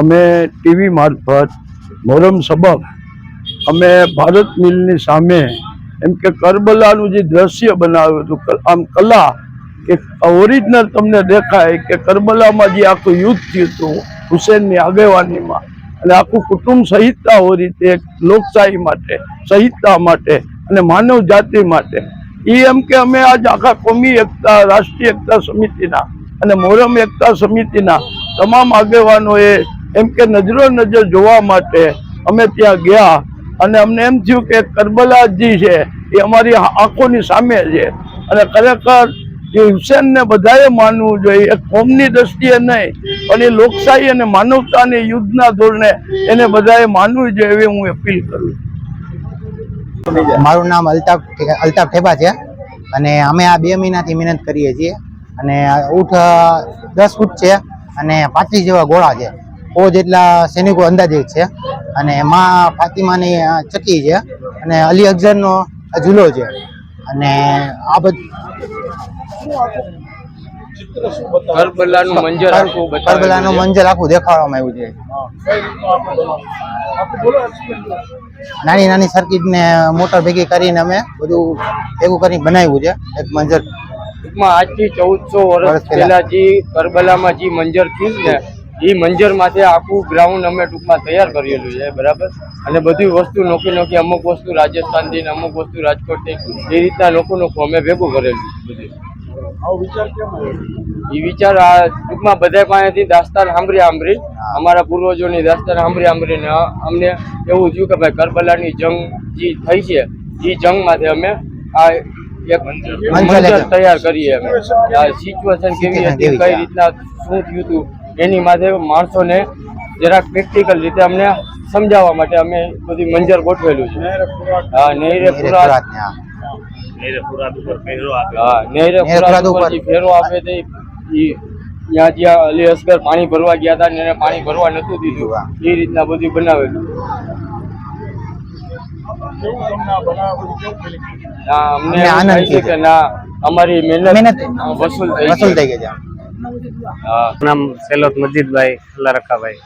અમે ટીવી મારફત મોરમ સબક અમે ભારત મિલની સામે એમ કે કરબલાનું જે દ્રશ્ય બનાવ્યું હતું આમ કલા કે ઓરિજિનલ તમને દેખાય કે કરબલામાં જે આખું યુદ્ધ થયું હતું, હુસેનની આગેવાનીમાં, અને આખું કુટુંબ સહિતતા હોય રીતે લોકશાહી માટે સહિતતા માટે, અને માનવ જાતિ માટે. એ એમ કે અમે આજ આખા કોમી એકતા, રાષ્ટ્રીય એકતા સમિતિના, અને મોરમ એકતા સમિતિના તમામ આગેવાનોએ એમ કે નજરો નજર જોવા માટે અમે ત્યાં ગયા અને અમને એમ થયું કે કરબલાજી છે એ અમારી આંખોની સામે છે. અને ખરેખર એ હુસેનને બધાએ માનવું જોઈએ, એક કોમની દ્રષ્ટિએ નહીં, પણ એ લોકશાહી અને માનવતાની યુદ્ધના ધોરણે એને બધાએ માનવું જોઈએ એવી હું અપીલ કરું મારું નામ અલ્તાફ અલ્તાફ ઠેબા છે. અને અમે આ બે મહિનાથી મહેનત કરીએ છીએ. અને ઊંટ દસ ફૂટ છે. અને પાંત્રીસ જેવા ગોળા છે. બહુ જેટલા સૈનિકો અંદાજે છે. અને માં ફાતિમાની ચકી છે. અને અલી અકઝરનો આ ઝૂલો છે. અને આ બધું કરબલાનું મંજર આખું કરબલાનું મંજર આખું દેખાડવામાં આવ્યું છે. નાની નાની સર્કિટ ને મોટર ભેગી કરીને અમે બધું ભેગું કરીને બનાવ્યું છે. એક મંજર ટૂંકમાં આજથી ચૌદસો વર્ષ પહેલા. જે કરબલામાં જે મંજર થયું ને એ મંજર માટે આખું ગ્રાઉન્ડ અમે ટૂંકમાં તૈયાર કરેલું છે બરાબર? અને બધી વસ્તુ નોખી નોખી અમુક વસ્તુ રાજસ્થાનથી ને અમુક વસ્તુ રાજકોટથી એ રીતના લોકો નોખું અમે ભેગું કરેલું બધું. એ વિચાર આ ટૂંકમાં બધા પાસેથી દાસ્તાન સાંભળી સાંભળી અમારા પૂર્વજોની દાસ્તાન સાંભળી સાંભળીને અમને એવું થયું કે ભાઈ કરબલાની જંગ જે થઈ છે એ જંગમાંથી અમે આ એક મંજર તૈયાર કરીએ અમે. આ સિચ્યુએશન કેવી હતી કઈ રીતના શું થયું હતું? એની માટે માણસોને જરાક પ્રેક્ટિકલ રીતે અમને સમજાવવા માટે અમે બધી મંજર ગોઠવેલું છે. હા નૈરે ખુરાક. હા. નૈરે ઉપર ઉપર. ફેરો આપે તે ઈ ત્યાં જ્યાં અલી અસગર પાણી ભરવા ગયા હતા ને એને પાણી ભરવા નતું દીધું. એ રીતના બધું બનાવેલું. અમને આનંદ છે. કે ના અમારી મહેનત મહેનત વસૂલ વસૂલ થઈ ગઈ. છે નામ સેલોત મજીદભાઈ અલ્લા રખાભાઈ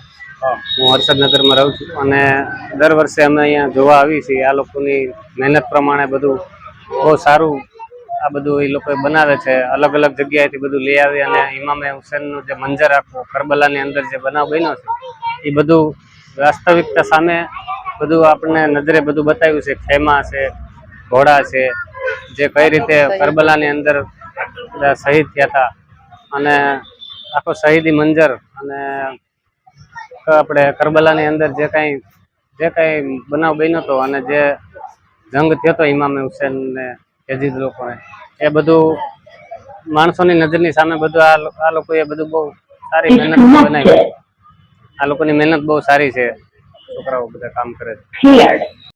હું હર્ષદનગરમાં રહું છું અને દર વર્ષે અમે અહીંયા જોવા આવી છીએ. આ લોકોની મહેનત પ્રમાણે બધું બહુ સારું આ બધું એ લોકો બનાવે છે. અલગ અલગ જગ્યાએથી બધું લઈ આવી અને ઇમામે હુસેનનું જે મંજર આખું કરબલાની અંદર જે બનાવ બન્યો છે એ બધું વાસ્તવિકતા સામે બધું આપણને નજરે બધું બતાવ્યું છે. ખેમા છે ઘોડા છે જે કઈ રીતે કરબલાની અંદર બધા શહીદ થયા હતા. અને આખો શહીદી મંજર અને આપણે કરબલાની અંદર જે કાંઈ જે કાંઈ બનાવ બન્યો હતો અને જે જંગ થયો હતો ઇમામે હુસેન ને યજીદ લોકોને એ બધું માણસોની નજરની સામે બધું આ લોકોએ બધું બહુ સારી મહેનત બનાવી. આ લોકોની મહેનત બહુ સારી છે. છોકરાઓ બધા કામ કરે છે.